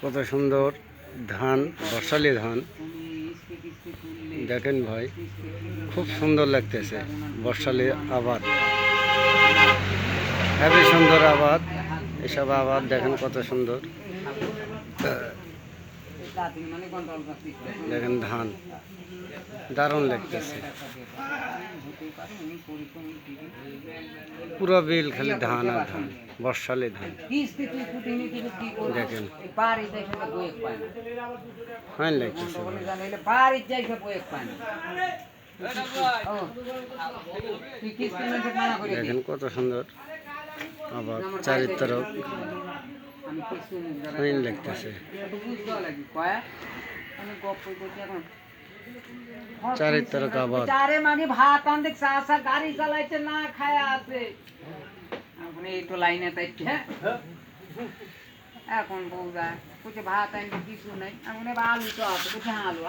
কত সুন্দর ধান, বর্ষালি ধান। দেখেন ভাই, খুব সুন্দর লাগতেছে বর্ষালি আবাদ। হেবি সুন্দর আবাদ, এসব আবাদ দেখেন কত সুন্দর। দেখেন ধান। দারুণ লাগতেছে। পুরো বিল খালি ধান আর ধান, বর্ষালি ধান। দেখেন। ফাইন লাগতেছে। দেখেন কত সুন্দর আবার আমার চারিত্র আমি কিস্তি মেয়েছে ফাইন লাগতেছে। একটু আমি চারিত্র আবাদ। চারে মানে ভাত আনতে সাসা গাড়ি চালাইছে না খায়া আছে। এখন এই তো লাইনে তাইছে এখন বউদা কিছু ভাত আনতে কিছু নাই। এখন এবার আলু তো আছে। কিছু হ্যাঁ আলু